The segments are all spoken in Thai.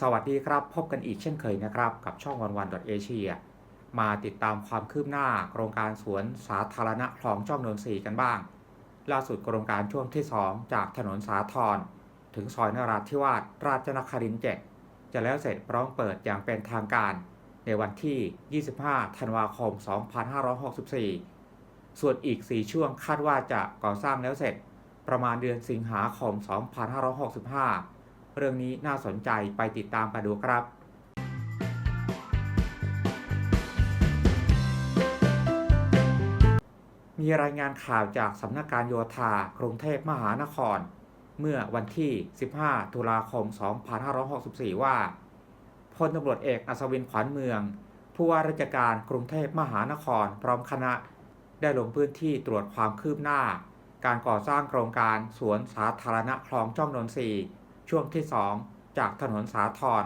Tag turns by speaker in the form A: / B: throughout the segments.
A: สวัสดีครับ พบกันอีกเช่นเคยนะครับ กับช่องวันวันเอเชียมาติดตามความคืบหน้าโครงการสวนสาธารณะคลองจ้องนนทรีกันบ้าง ล่าสุดโครงการช่วงที่ 2 จากถนนสาทรถึงซอยนราธิวาสราชนครินทร์7จะแล้วเสร็จพร้อมเปิดอย่างเป็นทางการ ในวันที่ 25 ธันวาคม 2564 ส่วนอีก 4 ช่วงคาดว่าจะก่อสร้างแล้วเสร็จ ประมาณเดือนสิงหาคม 2565 เรื่องนี้น่าสนใจไปติดตามกันดูครับมีรายงานข่าวจากสำนักการโยธากรุงเทพมหานคร เมื่อวันที่ 15 ตุลาคม 2564 ว่าพลตำรวจเอกอัศวินขวัญเมือง ผู้ว่าราชการกรุงเทพมหานคร พร้อมคณะ ได้ลงพื้นที่ตรวจความคืบหน้า การก่อสร้างโครงการสวนสาธารณะคลองจ้องนนทรี ช่วงที่ 2 จากถนนสาทร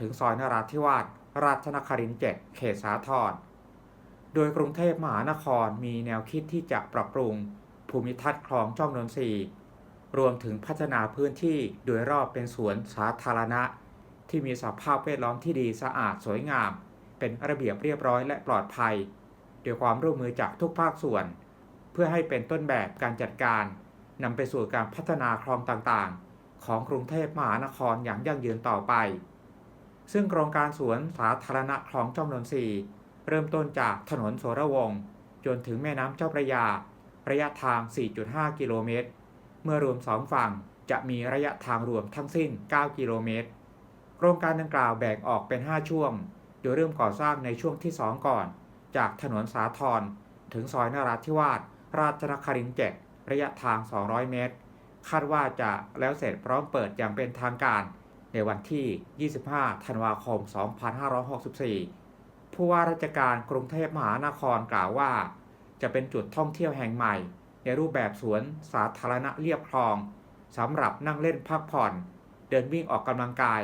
A: ถึงซอยนราธิวาสราชนครินทร์7เขตสาทรโดยกรุงเทพมหานครมีแนวคิดที่จะปรับปรุง ภูมิทัศน์คลองจ้องนนทรีรวมถึงพัฒนาพื้นที่โดยรอบเป็นสวนสาธารณะ ที่มีสภาพแวดล้อมที่ดีสะอาดสวยงาม เป็นระเบียบเรียบร้อยและปลอดภัยด้วยความร่วมมือจากทุกภาคส่วน เพื่อให้เป็นต้นแบบการจัดการนำไปสู่การพัฒนาคลองต่างๆ ของกรุงเทพมหานครอย่างยั่งยืนต่อไป ซึ่งโครงการสวนสาธารณะคลองจองนนทรีเริ่มต้นจากถนนโสระวง จนถึงแม่น้ำเจ้าพระยา ระยะทาง 4.5 กิโลเมตร เมื่อรวมสองฝั่งจะมีระยะทางรวมทั้งสิ้น 9 กิโลเมตร โครงการดังกล่าวแบ่งออกเป็น 5 ช่วง โดยเริ่มก่อสร้างในช่วงที่ 2 ก่อน จากถนนสาทรถึงซอยนราธิวาสราชนครินทร์7ระยะทาง 200 เมตร คาดว่าจะแล้วเสร็จพร้อมเปิดอย่างเป็นทางการในวันที่ 25 ธันวาคม 2564 ผู้ว่าราชการกรุงเทพมหานครกล่าวว่า จะเป็นจุดท่องเที่ยวแห่งใหม่ ในรูปแบบสวนสาธารณะเรียบคลองสำหรับนั่งเล่นพักผ่อน เดินวิ่งออกกำลังกาย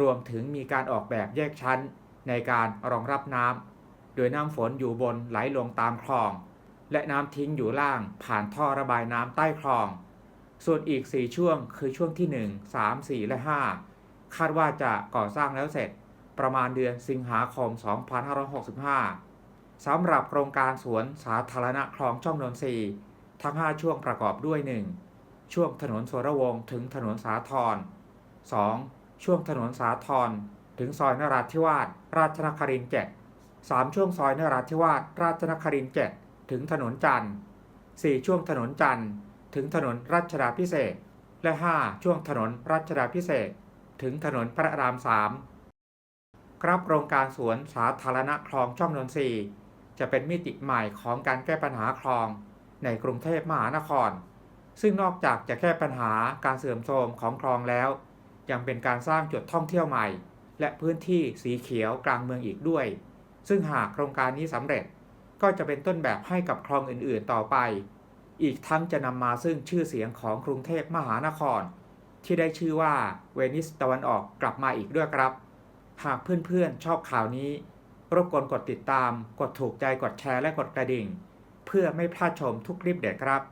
A: รวมถึงมีการออกแบบแยกชั้น ในการรองรับน้ำ โดยน้ำฝนอยู่บนไหลลงตามคลอง และน้ำทิ้งอยู่ล่างผ่านท่อระบายน้ำใต้คลอง ส่วนอีก 4 ช่วงคือช่วงที่ 1 3 4 และ 5 คาดว่าจะก่อสร้างแล้วเสร็จประมาณเดือนสิงหาคม 2565 สำหรับโครงการสวนสาธารณะคลองช่องนนทรีทั้ง 5 ช่วงประกอบด้วย 1. ช่วงถนนสวรวงศ์ถึงถนนสาทร 2. ช่วงถนนสาทร ถึงซอยนราธิวาสราชนครินทร์7 3 ช่วงซอยนราธิวาสราชนครินทร์7ถึงถนนจันทร์4ช่วงถนนจันทร์ ถึงถนนรัชดาพิเศษและ 5 ช่วงถนนรัชดาพิเศษถึงถนนพระราม3ครับโครงการสวนสาธารณะคลองช่องนนทรีจะเป็นมิติใหม่ของการแก้ปัญหาคลองในกรุงเทพมหานคร ซึ่งนอกจากจะแก้ปัญหาการเสื่อมโทรมของคลองแล้ว ยังเป็นการสร้างจุดท่องเที่ยวใหม่ และพื้นที่สีเขียวกลางเมืองอีกด้วย ซึ่งหากโครงการนี้สำเร็จก็จะเป็นต้นแบบให้กับคลองอื่นๆต่อไป อีกทั้งจะนำมาซึ่งชื่อเสียงของกรุงเทพมหานคร ที่ได้ชื่อว่าเวนิสตะวันออกกลับมาอีกด้วยครับ หากเพื่อนๆชอบข่าวนี้ รบกวนกดติดตาม กดถูกใจกดแชร์และกดกระดิ่ง เพื่อไม่พลาดชมทุกคลิปเด็ดครับ